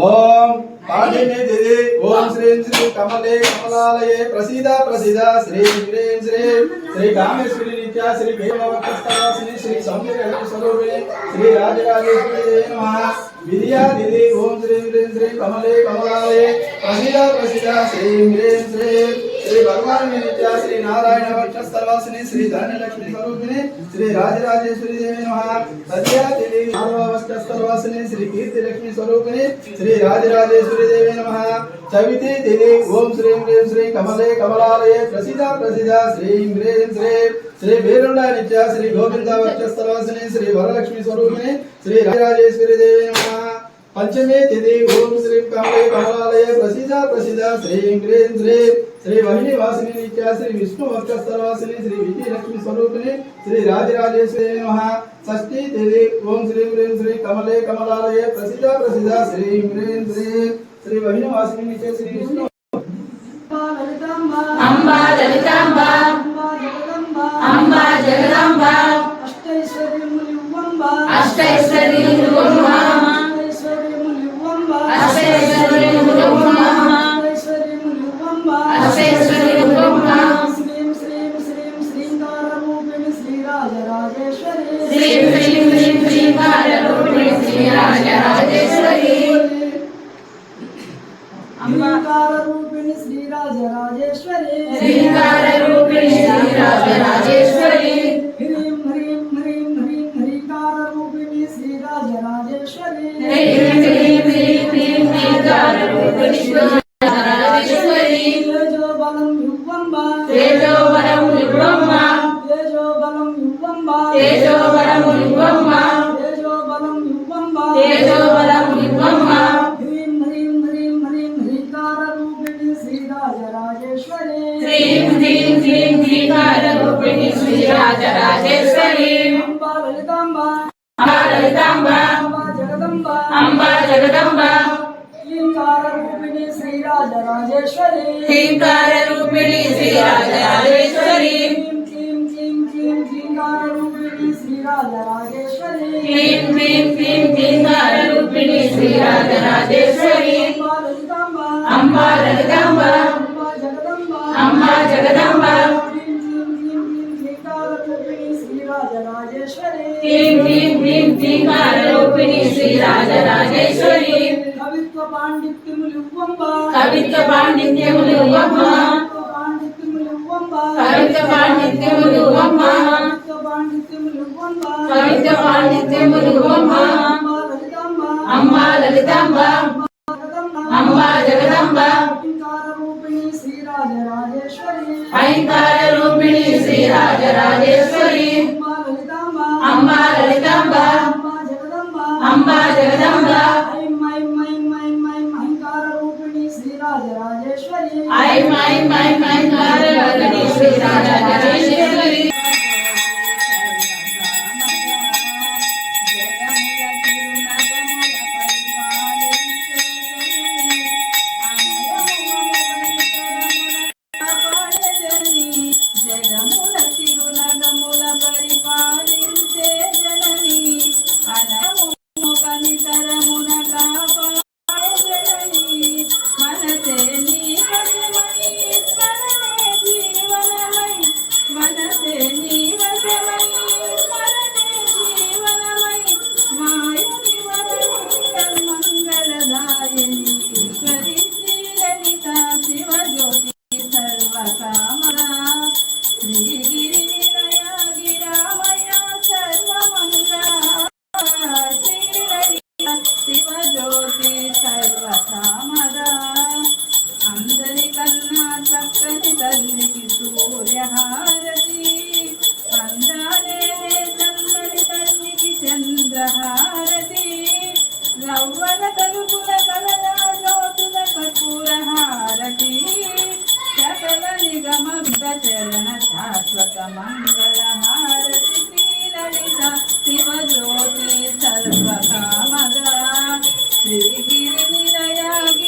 ఓం పాఠిని దిది ఓం శ్రీం శ్రీ కమలే కమలాలయే ప్రసీద ప్రసీద శ్రీ హ్రీం శ్రీ శ్రీ కామేశ్వరి నిత్య శ్రీ భీమవక్షస్థాసిని శ్రీ సౌందర్య స్వరూపిణి శ్రీ రాజరాజేశ్వరి నమః. విద్యా దిది ఓం శ్రీం హ్రీం శ్రీ కమలే కమలాలయే ప్రసీద ప్రసీద శ్రీ హ్రీం శ్రీ శ్రీ భగవాన్ నిత్య శ్రీ నారాయణ వక్షస్థలవాసిని శ్రీ ధాన్యలక్ష్మి స్వరూపిణి శ్రీ రాజరాజేశ్వరి దేవి నమః. సద్యా దిది వక్షస్థలవాసిని శ్రీ కీర్తి లక్ష్మి స్వరూపిణి శ్రీ రాజరాజేశ్వరి దేవి నమ. చవితి దిది ఓం శ్రీం హ్రీం శ్రీ కమలే కమలాలయే ప్రసిద్ధ ప్రసిద్ధ శ్రీం హ్రీం శ్రీ శ్రీ వీరుండ నిత్య శ్రీ గోవింద వక్షస్థలవాసిని శ్రీ వరలక్ష్మి స్వరూపిణి శ్రీ రాజరాజేశ్వరి దేవి నమ. పంచమే తిథి ఓం శ్రీ కమలే కమలాలయ ప్రసిద్ధ ప్రసిద్ధ శ్రీం హ్రీం శ్రీ శ్రీ వహిని వాసిని నిత్య శ్రీ విష్ణు వక్షస్థలవాసిని శ్రీ విజయలక్ష్మి స్వరూపిణి శ్రీ రాజరాజేశ్వరి షష్ఠీ తిథి ఓం శ్రీం హ్రీం శ్రీ కమలే కమలాలయ ప్రసిద్ధ ప్రసిద్ధ శ్రీం హ్రీం శ్రీ శ్రీ వహిని వాసిని నిత్య శ్రీ విష్ణు అంబా అంబా జగదాంబ. అష్టైశ్వర్యములు అష్టైశ్వర్యములు శ్రీం శ్రీం శ్రీం శ్రీం కారరూపిణి శ్రీ రాజరాజేశ్వరి రూపిణి శ్రీరాజరాజేశ్వరి శ్రీకార రూపిణి శ్రీ రాజరాజేశ్వరి హ్రీం హ్రీం హ్రీం హ్రీం హ్రీకార రూపిణి శ్రీరాజరాజేశ్వరి హ్రీం హ్రీం హ్రీం హ్రీం శ్రీకార రూపిణి రాజరాజేశ్వరి అంబా లలితాంబ అంబా లలితాంబ జగదంబ అంబా జగదంబ శ్రీరాజరాజేశ్వరి. శ్రీకార రూపిణి శ్రీ రాజరాజేశ్వరి క్లీం క్లీం రూపిణి శ్రీ రాజరాజేశ్వరి అంబా లలితాంబ అంబా జగదంబ. రూపిణి శ్రీరాజరాజేశ్వరి హ్రీం హ్రీం హ్రీం శ్రీకార రూపిణి శ్రీ రాజరాజేశ్వరి కవిత్వ పాండిత్యములు ఇవ్వంబ కవిత్వ పాండిత్యములు ఇవ్వమ్మ కవిత్వ పాండిత్యములు ఇవ్వంబ కవిత్వ పాండిత్యములు ఇవ్వమ్మ కవిత్వ పాండిత్యములు ఇవ్వంబ కవిత్వ పాండిత్యములు ఇవ్వమ్మ అంబా లలితాంబ అంబా లలితాంబ జగదంబ అంబా జగదంబ ఓంకార రూపిణి శ్రీరాజరాజేశ్వరి హారతి. రవ్వల తలుపుల కలలా జ్యోతుల కర్పూర హారతి. సకల నిగమగ్ధ చరణ శాశ్వత మంగళ హారతి. శ్రీలలిత శివజ్యోతి సర్వకామగా. శ్రీగిరి నిలయాగి